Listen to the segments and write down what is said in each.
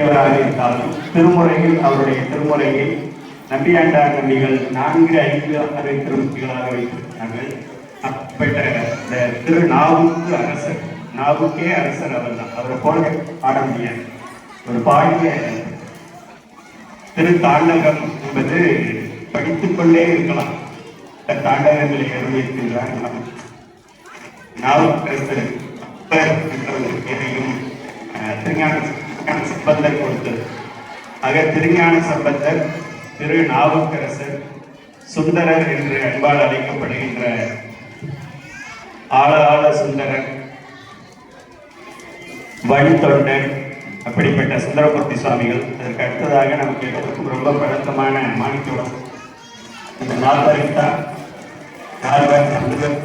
தேவராக இருந்தாலும் திருமுறையில் அவருடைய திருமுறையில் நம்பியாண்டார் நம்பிகள் நான்கு ஐந்து ஆறு திருமுறைகளாக வைத்திருக்கிறார்கள். அப்பட்ட இந்த திரு நாவுக்கு அரசர் நாவுக்கே அரசர் அவர் தான் அவரை போல பாட முடியாது. ஒரு பாடிய திரு தாண்டகம் என்பது படித்துக்கொண்டே இருக்கலாம். இந்த தாண்டகங்களை அருளியிருக்கின்றார் நாவுக்கரசர் அப்பர் என்ற ஒரு பேரையும் அஹ், திருஞான திருஞான சம்பந்தர் கொடுத்தது ஆக திருஞான சம்பந்தர் திரு நாவுக்கரசர் சுந்தரர் என்று அன்பால் அழைக்கப்படுகின்ற ஆள ஆள சுந்தரர் வழித்தொண்டர் அப்படிப்பட்ட சுந்தரமூர்த்தி சுவாமிகள். அதற்கு அடுத்ததாக நமக்கு எல்லாருக்கும் ரொம்ப பழக்கமான மாணிக்கோடம் இந்த நால்வரையும் தான் நால்வர் நண்பர்கள்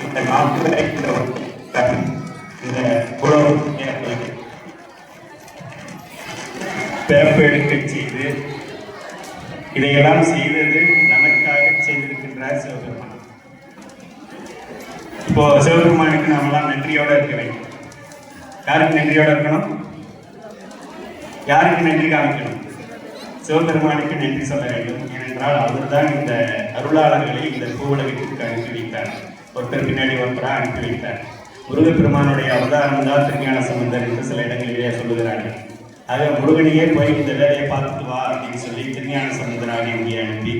இந்த நாற்பது இந்த இந்த இதையெல்லாம் செய்தது நமக்காக செய்திருக்கின்றார் சிவபெருமான். இப்போ சிவபெருமானுக்கு நாமெல்லாம் நன்றியோட இருக்க வேண்டும். யாருக்கு நன்றியோட இருக்கணும்? யாருக்கு நன்றி காமிக்கணும்? சிவபெருமானுக்கு நன்றி சொல்ல வேண்டும். ஏனென்றால் அவர்தான் இந்த அருளாளர்களை இந்த பூவுலகத்திற்கு அனுப்பி வைத்தார். ஒருத்தர் பின்னாடி ஒருத்தராக அனுப்பி வைத்தார். முருகப்பெருமானுடைய அவதாரம் தான் திருஞான சம்பந்தர் என்று சில இடங்களிலே சொல்லுகிறார்கள். ஆக முருகனையே போய் இந்த வேலையை பார்த்துட்டு வா அப்படின்னு சொல்லி திருஞான சம்பந்தராக இங்கே அனுப்பி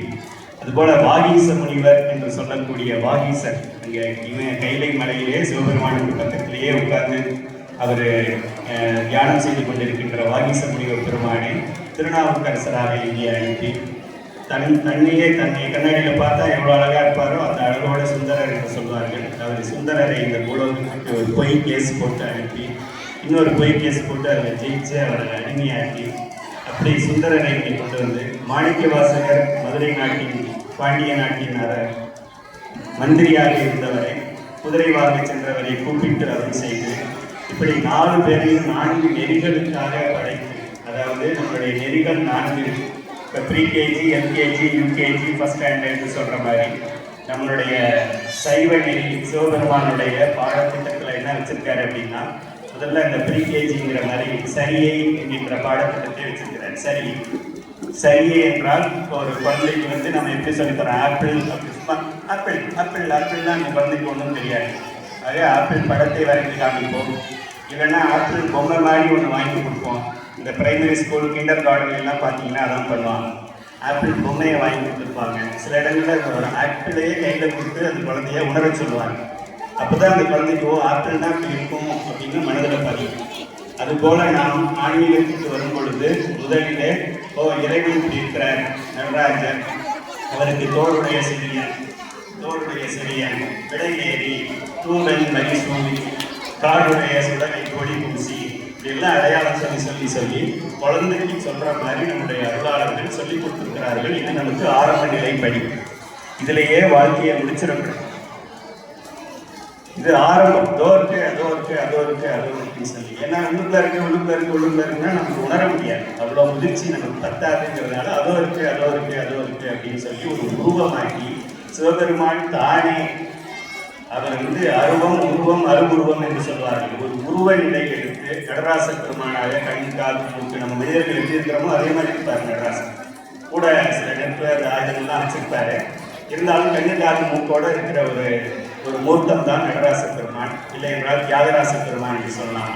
அதுபோல வாகீச முனிவர் என்று சொல்லக்கூடிய வாகீசர் அங்கே இவன் கைலை மலையிலே சிவபெருமானுக்கு பக்கத்திலேயே உட்கார்ந்து அவர் தியானம் செய்து கொண்டிருக்கின்ற வாகீச முனிவர் பெருமானை திருநாவுக்கரசராக இங்கே அனுப்பி தன் தன்னையே தன்னை கண்ணாடியில் பார்த்தா எவ்வளோ அழகாக இருப்பாரோ அந்த அழகோட சுந்தரர் என்று சொல்வார்கள். அவர் சுந்தரரை இந்த உலகத்துக்கு ஒரு பொய் கேஸ் போட்டு அனுப்பி இன்னொரு பொய் கேஸ் போட்டு அதில் ஜெயிச்சு அவரை அடிமையாக்கி அப்படி சுந்தரனை கொண்டு வந்து மாணிக்க வாசகர் மதுரை நாட்டின் பாண்டிய நாட்டினார மந்திரியாக இருந்தவரை குதிரை வாங்க சென்றவரை கூப்பிட்டு அருள் செய்து இப்படி நாலு பேரையும் நான்கு நெறிகளுக்காக படைத்து அதாவது நம்மளுடைய நெறிகள் நான்கு இப்போ pre KG LKG UKG first ஸ்டாண்டர்ட்னு சொல்கிற மாதிரி நம்மளுடைய சைவ நெறி சிவபெருமானுடைய பாடத்திட்டத்தில் என்ன வச்சுருக்காரு அப்படின்னா முதல்ல இந்த ப்ரீகேஜிங்கிற மாதிரி சரியை என்கின்ற பாடத்திட்டத்தை வச்சிருக்கிறேன் சரி. சரியே என்றால் இப்போ ஒரு குழந்தைக்கு வந்து நம்ம எப்படி சொல்லித்தரோம் ஆப்பிள் அப்படி சும்மா ஆப்பிள் ஆப்பிள் தான் அந்த குழந்தைக்கு ஒன்றும் தெரியாது. ஆக ஆப்பிள் படத்தை வரைந்து காமிப்போம். இல்லைன்னா ஆப்பிள் பொம்மை மாதிரி ஒன்று வாங்கி கொடுப்போம். இந்த பிரைமரி ஸ்கூல் கிண்டர் கார்டன்லாம் பார்த்தீங்கன்னா அதான் பண்ணுவாங்க. ஆப்பிள் பொம்மையை வாங்கி கொடுத்துருப்பாங்க சில இடங்களில் ஒரு ஆப்பிளையே கையில் கொடுத்து அந்த குழந்தைய உணர சொல்லுவாங்க. அப்போதான் அந்த குழந்தைக்கு ஓ ஆற்றல் தான் இருக்கும் அப்படின்னு மனதில் பதியும். அதுபோல நாம் ஆன்மீகத்துக்கு வரும் பொழுது முதலிலே ஓ இறைவன் இப்படி இருக்கிறார் நடராஜர். அவருக்கு தோளுடைய சிறியன் தோளுடைய சிறியன் விடையேறி ஏறி தூவன் வரி சூழி காடுடைய சுடலை கொடி பூசி. இப்படியெல்லாம் அடையாளம் சொல்லி சொல்லி சொல்லி குழந்தைக்கு சொல்கிற மாதிரி நம்முடைய அருளாளர்கள் சொல்லி கொடுத்துருக்கிறார்கள். இது நமக்கு ஆரம்ப நிலை படி இதிலேயே வாழ்க்கையை முடிச்சிடக்கூடாது இது ஆரம்பம். அதோ இருக்கு அதோ இருக்கு அதோ இருக்கு அதோ இருக்குன்னு சொல்லி. ஏன்னா உள்ளுக்குள்ள இருக்கு உள்ளுக்குள்ள இருக்கு உள்ளுக்குள்ள இருக்குன்னா நமக்கு உணர முடியாது. அவ்வளோ முதிர்ச்சி நமக்கு பத்தாதுங்கிறதுனால அதோ இருக்கு அதோ இருக்கு அதோ இருக்கு அப்படின்னு சொல்லி ஒரு உருவமாக்கி சிவபெருமான் தானே அவர் வந்து அருவம் உருவம் அருவுருவம் என்று சொல்வார்கள். ஒரு உருவ நிலை எடுத்து நடராச பெருமானாக கண் கால் மூக்கு நம்ம மனிதர்கள் எப்படி இருக்கிறோமோ அதே மாதிரி இருப்பார் நடராசன் கூட சில நெட்வேர் ஆயுதங்கள்லாம் வச்சிருப்பாரு இருந்தாலும் கண்ணு காது மூக்கோட இருக்கிற ஒரு ஒரு மூர்த்தம் தான் நடராச பெருமான் இல்லை என்றால் தியாகராச பெருமான் என்று சொல்லலாம்.